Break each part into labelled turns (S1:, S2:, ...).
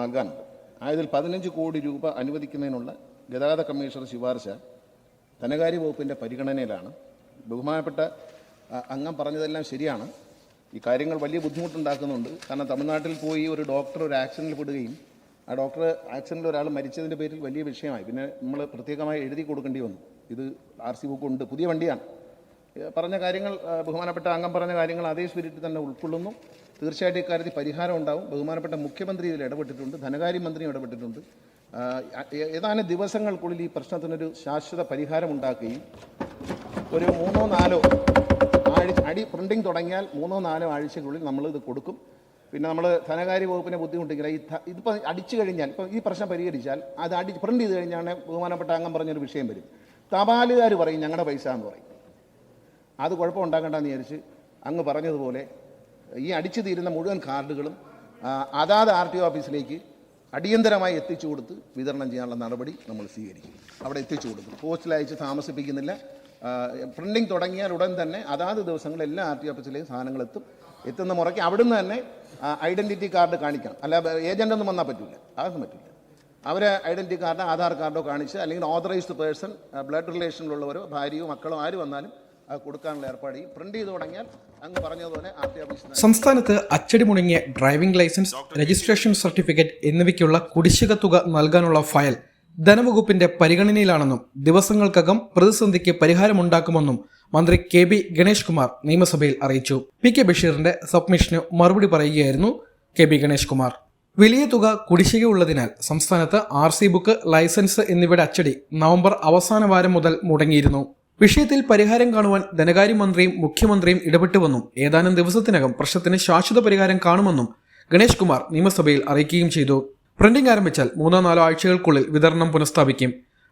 S1: നൽകാനുണ്ട് ആയതിൽ പതിനഞ്ച് കോടി രൂപ അനുവദിക്കുന്നതിനുള്ള ഗതാഗത കമ്മീഷണർ ശുപാർശ ധനകാര്യ വകുപ്പിന്റെ പരിഗണനയിലാണ്. ബഹുമാനപ്പെട്ട അംഗം പറഞ്ഞതെല്ലാം ശരിയാണ്. ഈ കാര്യങ്ങൾ വലിയ ബുദ്ധിമുട്ടുണ്ടാക്കുന്നുണ്ട്. കാരണം തമിഴ്നാട്ടിൽ പോയി ഒരു ഡോക്ടർ ഒരു ആക്സിഡന്റിൽ പെടുകയും ആ ഡോക്ടർ ആക്സിഡന്റിൽ ഒരാൾ മരിച്ചതിന്റെ പേരിൽ വലിയ വിഷയമായി. പിന്നെ നമ്മൾ പ്രത്യേകമായി എഴുതി കൊടുക്കേണ്ടി വന്നു. ഇത് ആർ സി ബുക്ക് ഉണ്ട് പുതിയ വണ്ടിയാണ്. പറഞ്ഞ കാര്യങ്ങൾ ബഹുമാനപ്പെട്ട അംഗം പറഞ്ഞ കാര്യങ്ങൾ അതേ സ്പിരിറ്റിൽ തന്നെ ഉൾക്കൊള്ളുന്നു. തീർച്ചയായിട്ടും ഇക്കാര്യത്തിൽ പരിഹാരം ഉണ്ടാവും. ബഹുമാനപ്പെട്ട മുഖ്യമന്ത്രി ഇതിൽ ഇടപെട്ടിട്ടുണ്ട്. ധനകാര്യമന്ത്രിയും ഇടപെട്ടിട്ടുണ്ട്. ഏതാനും ദിവസങ്ങൾക്കുള്ളിൽ ഈ പ്രശ്നത്തിനൊരു ശാശ്വത പരിഹാരം ഉണ്ടാക്കുകയും ഒരു മൂന്നോ നാലോ ആഴ്ച അടി പ്രിന്റിങ് തുടങ്ങിയാൽ മൂന്നോ നാലോ ആഴ്ചക്കുള്ളിൽ നമ്മൾ ഇത് കൊടുക്കും. പിന്നെ നമ്മൾ ധനകാര്യ വകുപ്പിനെ ബുദ്ധിമുട്ടിക്കില്ല. ഈ ഇതിപ്പോൾ അടിച്ചു കഴിഞ്ഞാൽ ഇപ്പോൾ ഈ പ്രശ്നം പരിഹരിച്ചാൽ അത് അടി പ്രിന്റ് ചെയ്ത് കഴിഞ്ഞാൽ ബഹുമാനപ്പെട്ട അംഗം പറഞ്ഞൊരു വിഷയം വരും. തപാലുകാർ പറയും ഞങ്ങളുടെ പൈസ എന്ന് പറയും. അത് കുഴപ്പം ഉണ്ടാക്കണ്ടെന്ന് വിചാരിച്ച് അങ്ങ് പറഞ്ഞതുപോലെ ഈ അടിച്ചു തീരുന്ന മുഴുവൻ കാർഡുകളും അതാത് ആർ ടി ഓഫീസിലേക്ക് അടിയന്തരമായി എത്തിച്ചു കൊടുത്ത് വിതരണം ചെയ്യാനുള്ള നടപടി നമ്മൾ സ്വീകരിക്കും. അവിടെ എത്തിച്ചു കൊടുക്കും. പോസ്റ്റിൽ അയച്ച് താമസിപ്പിക്കുന്നില്ല. പ്രിന്റിങ് തുടങ്ങിയാൽ ഉടൻ തന്നെ അതാത് ദിവസങ്ങളിൽ എല്ലാ ആർ ടി ഓഫീസിലെയും സാധനങ്ങൾ എത്തും. എത്തുന്ന മുറയ്ക്ക് അവിടുന്ന് തന്നെ ഐഡന്റിറ്റി കാർഡ് കാണിക്കണം അല്ല ഏജന്റ് ഒന്നും വന്നാൽ പറ്റില്ല അതൊന്നും പറ്റില്ല അവരെ ഐഡന്റിറ്റി കാർഡോ ആധാർ കാർഡോ കാണിച്ച് അല്ലെങ്കിൽ ഓതറൈസ്ഡ് പേഴ്സൺ ബ്ലഡ് റിലേഷനിലുള്ളവരോ ഭാര്യയോ മക്കളോ ആര് വന്നാലും കൊടുക്കാനുള്ള ഏർപ്പാട് ചെയ്യും പ്രിന്റ് ചെയ്ത് തുടങ്ങിയാൽ അങ്ങ് പറഞ്ഞതുപോലെ ആർ ടി ഓഫീസിൽ
S2: സംസ്ഥാനത്ത് അച്ചടി മുടങ്ങിയ ഡ്രൈവിംഗ് ലൈസൻസ് രജിസ്ട്രേഷൻ സർട്ടിഫിക്കറ്റ് എന്നിവയ്ക്കുള്ള കുടിശ്ശിക തുക നൽകാനുള്ള ഫയൽ ധനവകുപ്പിന്റെ പരിഗണനയിലാണെന്നും ദിവസങ്ങൾക്കകം പ്രതിസന്ധിക്ക് പരിഹാരമുണ്ടാക്കുമെന്നും മന്ത്രി കെ ബി ഗണേഷ് കുമാർ നിയമസഭയിൽ അറിയിച്ചു. പി കെ ബഷീറിന്റെ സബ്മിഷന് മറുപടി പറയുകയായിരുന്നു കെ ബി ഗണേഷ് കുമാർ. വലിയ തുക കുടിശ്ശിക ഉള്ളതിനാൽ സംസ്ഥാനത്ത് ആർ സി ബുക്ക് ലൈസൻസ് എന്നിവയുടെ അച്ചടി നവംബർ അവസാന വാരം മുതൽ മുടങ്ങിയിരുന്നു. വിഷയത്തിൽ പരിഹാരം കാണുവാൻ ധനകാര്യമന്ത്രിയും മുഖ്യമന്ത്രിയും ഇടപെട്ടുവെന്നും ഏതാനും ദിവസത്തിനകം പ്രശ്നത്തിന് ശാശ്വത പരിഹാരം കാണുമെന്നും ഗണേഷ് കുമാർ നിയമസഭയിൽ അറിയിക്കുകയും ചെയ്തു. പ്രിന്റിംഗ് ആരംഭിച്ചാൽ മൂന്നോ നാലോ ആഴ്ചകൾക്കുള്ളിൽ വിതരണം പുനഃസ്ഥാപിക്കും.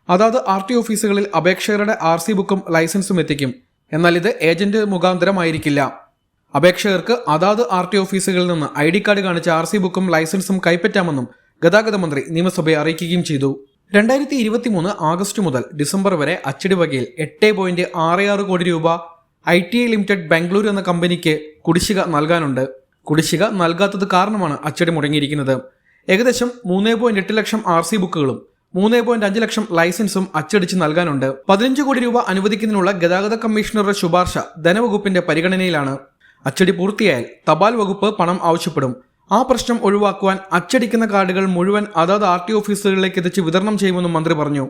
S2: അതാത് ആർ ടി ഓഫീസുകളിൽ അപേക്ഷകരുടെ ആർ സി ബുക്കും ലൈസൻസും എത്തിക്കും. എന്നാൽ ഇത് ഏജന്റ് മുഖാന്തരമായിരിക്കില്ല. അപേക്ഷകർക്ക് അതാത് ആർ ടി ഓഫീസുകളിൽ നിന്ന് ഐ ഡി കാർഡ് കാണിച്ച ആർ സി ബുക്കും ലൈസൻസും കൈപ്പറ്റാമെന്നും ഗതാഗത മന്ത്രി നിയമസഭയെ അറിയിക്കുകയും ചെയ്തു. രണ്ടായിരത്തി ഇരുപത്തി മൂന്ന് ആഗസ്റ്റ് മുതൽ ഡിസംബർ വരെ അച്ചടി വകയിൽ എട്ട് പോയിന്റ് ആറ് ആറ് കോടി രൂപ I T I limited Bangalore എന്ന കമ്പനിക്ക് കുടിശ്ശിക നൽകാനുണ്ട്. കുടിശ്ശിക നൽകാത്തത് കാരണമാണ് അച്ചടി മുടങ്ങിയിരിക്കുന്നത്. ഏകദേശം മൂന്ന് പോയിന്റ് എട്ട് ലക്ഷം ആർ സി ബുക്കുകളും മൂന്ന് പോയിന്റ് അഞ്ച് ലക്ഷം ലൈസൻസും അച്ചടിച്ച് നൽകാനുണ്ട്. പതിനഞ്ച് കോടി രൂപ അനുവദിക്കുന്നതിനുള്ള ഗതാഗത കമ്മീഷണറുടെ ശുപാർശ ധനവകുപ്പിന്റെ പരിഗണനയിലാണ്. അച്ചടി പൂർത്തിയായാൽ തപാൽ വകുപ്പ് പണം ആവശ്യപ്പെടും. ആ പ്രശ്നം ഒഴിവാക്കുവാൻ അച്ചടിക്കുന്ന കാർഡുകൾ മുഴുവൻ അതാത് ആർ ടി ഓഫീസുകളിലേക്ക് എത്തിച്ച് വിതരണം ചെയ്യുമെന്നും മന്ത്രി പറഞ്ഞു